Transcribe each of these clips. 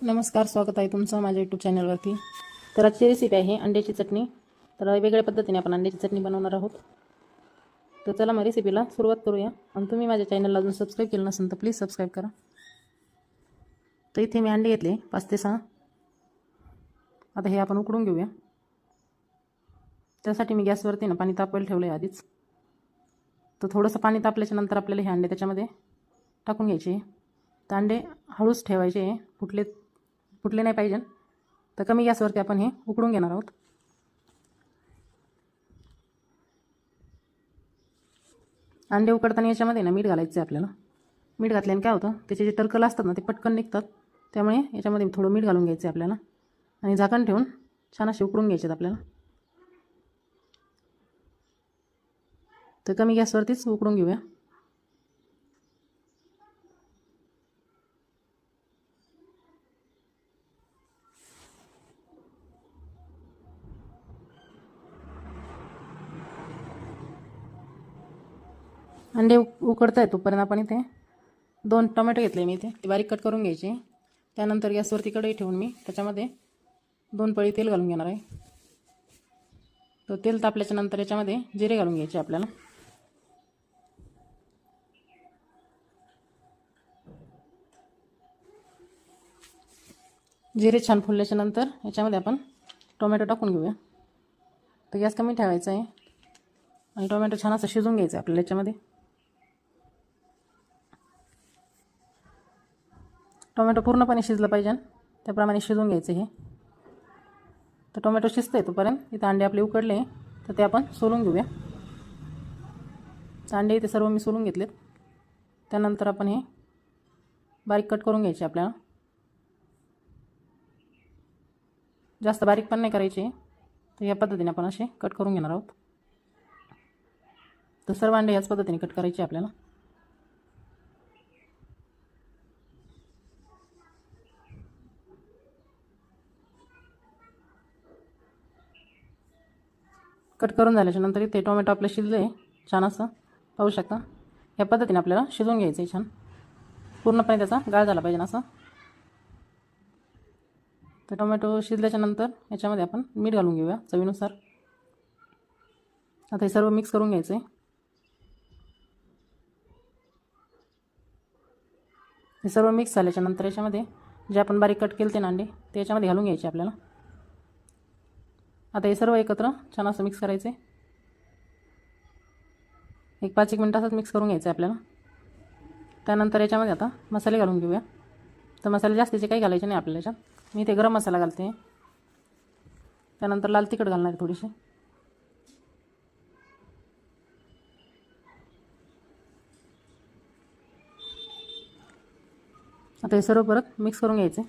नमस्कार स्वागत आहे तुमचं माझ्या यूट्यूब चॅनलवरती तर आजची रेसिपी आहे अंड्याची चटणी. तर वेगळ्या पद्धतीने आपण अंड्याची चटणी बनवणार आहोत. तर चला मग रेसिपीला सुरुवात करूया. आणि तुम्ही माझ्या चॅनलला अजून सबस्क्राईब केलं नसेल तर प्लीज सबस्क्राईब करा. तर इथे मी अंडे घेतले पाच ते सहा. आता हे आपण उकडून घेऊया. त्यासाठी मी गॅसवरती ना पाणी तापवायला ठेवलं आहे आधीच. तर थोडंसं पाणी तापल्याच्या नंतर आपल्याला हे अंडे त्याच्यामध्ये टाकून घ्यायचे. तर अंडे हळूच ठेवायचे फुटले फुटले नाही पाहिजे. तर कमी गॅसवरती आपण हे उकडून घेणार आहोत. अंडे उकडताना याच्यामध्ये ना मीठ घालायचं आहे आपल्याला. मीठ घातल्याने काय होतं त्याचे जे टर्कल असतात ना ते पटकन निघतात. त्यामुळे याच्यामध्ये थोडं मीठ घालून घ्यायचं आहे आपल्याला. आणि झाकण ठेवून छान असे उकडून घ्यायचे आहेत आपल्याला. तर कमी गॅसवरतीच उकडून घेऊया. अंडे उकडत आहे तोपर्यंत आपण इथे दोन टोमॅटो घेतले मी इथे. ते बारीक कट करून घ्यायचे. त्यानंतर गॅसवरती कढई ठेवून मी त्याच्यामध्ये दोन पळी तेल घालून घेणार आहे. तर तेल तापल्याच्या नंतर याच्यामध्ये जिरे घालून घ्यायचे आपल्याला. जिरे छान फुलल्याच्या नंतर याच्यामध्ये आपण टोमॅटो टाकून घेऊया. तर गॅस कमी ठेवायचा आहे. आणि टोमॅटो छान असं शिजून घ्यायचं आहे आपल्याला याच्यामध्ये. टोमॅटो पूर्णपणे शिजलं पाहिजे. त्याप्रमाणे शिजून घ्यायचं हे. तर टोमॅटो शिजतं आहे तोपर्यंत इथं अंडे आपले उकडले. तर ते आपण सोलून घेऊया. अंडे इथे सर्व मी सोलून घेतलेत. त्यानंतर आपण हे बारीक कट करून घ्यायचे आपल्याला. जास्त बारीक पण नाही करायचे. तर या पद्धतीने आपण असे कट करून घेणार आहोत. तर सर्व अंडे याच पद्धतीने कट करायचे आपल्याला. कट करून झाल्याच्यानंतर इथे टोमॅटो आपलं शिजलं आहे छान असं पाहू शकता. या पद्धतीने आपल्याला शिजवून घ्यायचं आहे छान. पूर्णपणे त्याचा गाळ झाला पाहिजे असं. तर टोमॅटो शिजल्याच्या नंतर याच्यामध्ये आपण मीठ घालून घेऊया चवीनुसार. आता हे सर्व मिक्स करून घ्यायचं आहे हे सर्व मिक्स झाल्याच्यानंतर याच्यामध्ये जे आपण बारीक कट केले ते नांडे ते याच्यामध्ये घालून घ्यायचे आपल्याला. आता हे सर्व एकत्र छान असं मिक्स करायचं आहे एक पाच एक मिनटं असंच मिक्स करून घ्यायचं आहे आपल्याला. त्यानंतर याच्यामध्ये आता मसाले घालून घेऊया. तर मसाले जास्तीचे काही घालायचे नाही आपल्याला याच्यात. मी ते गरम मसाला घालते. त्यानंतर लाल तिखट घालणार आहे थोडीशी. आता हे सर्व परत मिक्स करून घ्यायचे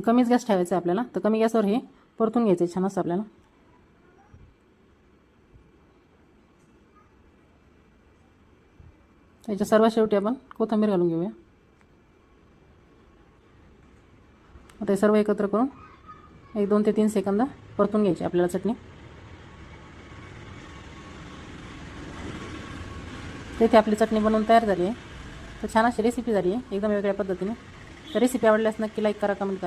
कमीच गॅस ठेवायचा आहे आपल्याला. तर कमी गॅसवर हे परतून घ्यायचं आहे छान असं आपल्याला त्याच्या सर्व शेवटी आपण कोथिंबीर घालून घेऊया. आता हे सर्व एकत्र करून एक दोन ते तीन सेकंद परतून घ्यायची आपल्याला चटणी. तेथे आपली चटणी बनवून तयार झाली आहे. तर छान अशी रेसिपी झाली आहे. एकदम वेगळ्या पद्धतीने. तर रेसिपी आवडल्यास नक्की लाईक करा कमेंट करा.